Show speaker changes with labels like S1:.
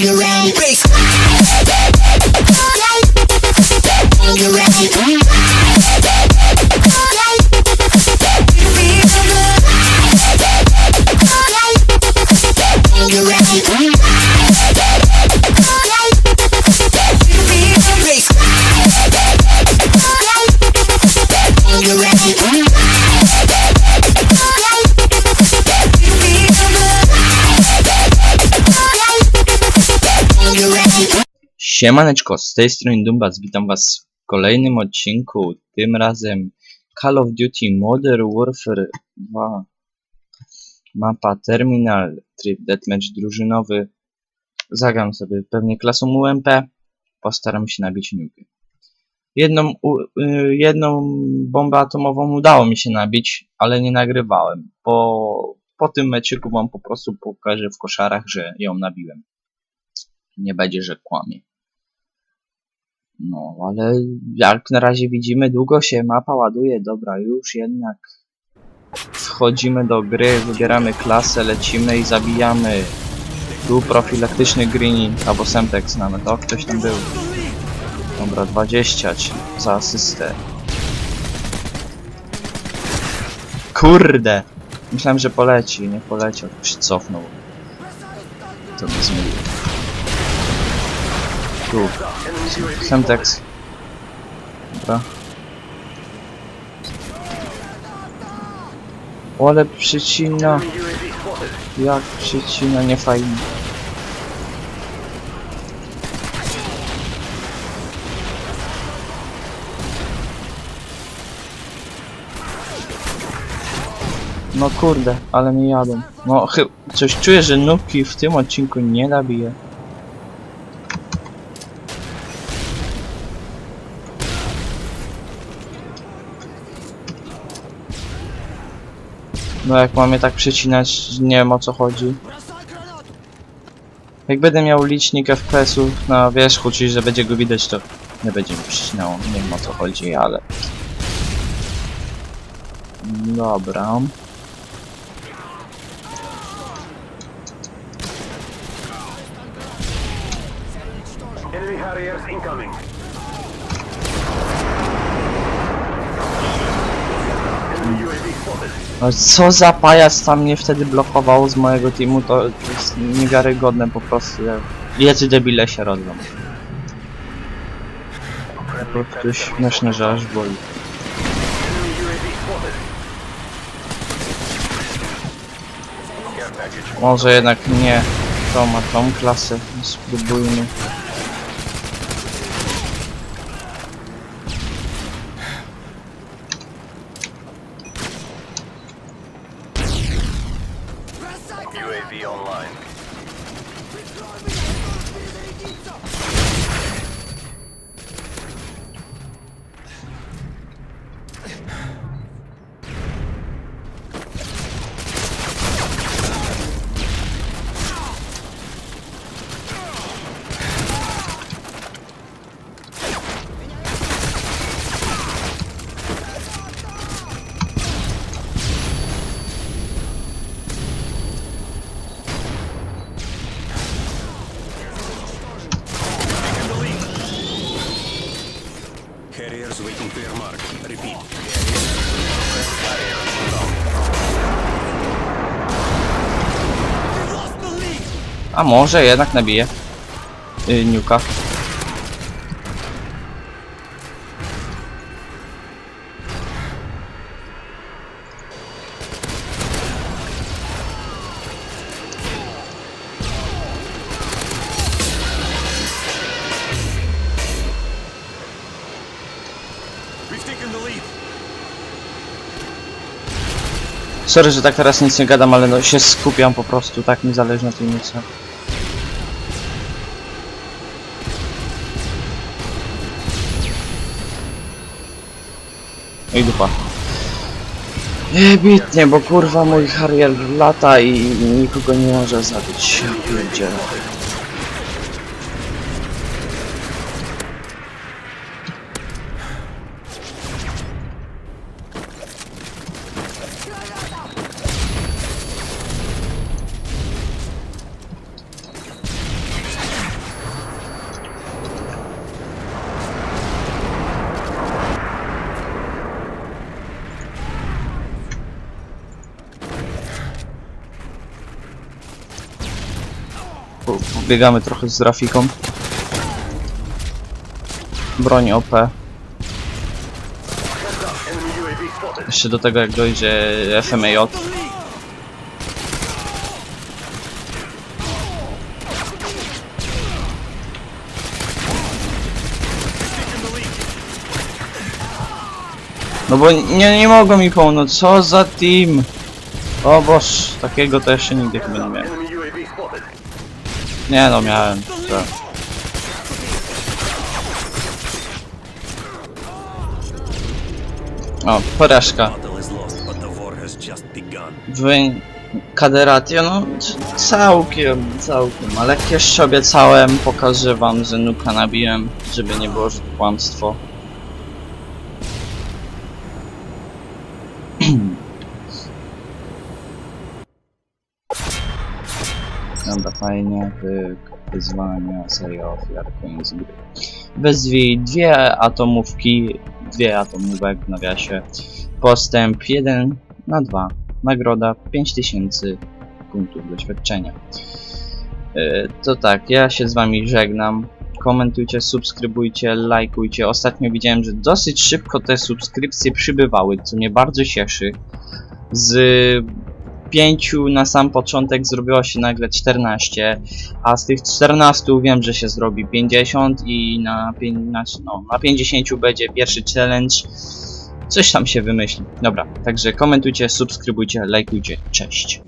S1: You? Bass.
S2: Siemaneczko, z tej strony Dumbas, witam was w kolejnym odcinku, tym razem Call of Duty Modern Warfare 2 Mapa Terminal, tryb deathmatch drużynowy. Zagram sobie pewnie klasą UMP, postaram się nabić nukę Jedną, y, jedną bombę atomową udało mi się nabić, ale nie nagrywałem, po, po tym meczyku wam po prostu pokażę w koszarach, że ją nabiłem. Nie będzie, że kłamie. No, ale jak na razie widzimy, długo się mapa ładuje. Dobra, już jednak wchodzimy do gry, wybieramy klasę, lecimy i zabijamy. Tu profilaktyczny greening, albo Semtex nawet. O, ktoś tam był. Dobra, 20 ci za asystę. Kurde! Myślałem, że poleci, nie poleciał, się cofnął. To zmyliło. Tu. Semtex. Dobra. O, ale przycina. Jak przycina, nie fajnie. No kurde, ale mnie jadą. No coś czuję, że nubki w tym odcinku nie nabije. No jak mamy tak przecinać, nie wiem o co chodzi. Jak będę miał licznik FPS-ów na wierzchu, czyli że będzie go widać, to nie będzie mi przycinało. Nie wiem o co chodzi, ale... Dobra.
S3: Enemy Harriers incoming.
S2: Co za pajac tam mnie wtedy blokował z mojego teamu, to jest niewiarygodne po prostu. Jacy debile się rodzą. Po prostu śmieszne, że aż boli. Może jednak nie tą, a tą klasę spróbujmy.
S3: be online.
S2: A może jednak nabije. Yy, niuka. Sorry, że tak teraz nic nie gadam, ale no się skupiam po prostu, tak mi zależy na tym I dupa. Nie bitnie, bo kurwa mój Harrier lata i nikogo nie może zabić. Ja pierdzielę. Pobiegamy trochę z grafiką. Broń OP. Jeszcze do tego jak dojdzie FMAJ. No bo nie, nie mogą mi pomóc, co za team! O boż, takiego to jeszcze nigdy chyba nie miałem. Nie no, miałem. Tak. O, porażka.
S4: Battle is lost, but the war has just begun.
S2: Wy... Kaderatio, no całkiem, całkiem, ale jeszcze obiecałem, pokażę wam, że nuka nabiłem, żeby nie było, że kłamstwo. Dobra, fajnie, wy, wyzwania, seria ofiar, koniec gry. Wezwij dwie atomówki, dwie atomówek w nawiasie, postęp 1 na 2 nagroda 5000 punktów doświadczenia. Yy, To tak, ja się z wami żegnam. Komentujcie, subskrybujcie, lajkujcie. Ostatnio widziałem, że dosyć szybko te subskrypcje przybywały, co mnie bardzo cieszy. Z pięciu na sam początek zrobiło się nagle 14, a z tych 14 wiem, że się zrobi 50 i na, znaczy, no, na 50 będzie pierwszy challenge. Coś tam się wymyśli. Dobra, także komentujcie, subskrybujcie, lajkujcie. Cześć.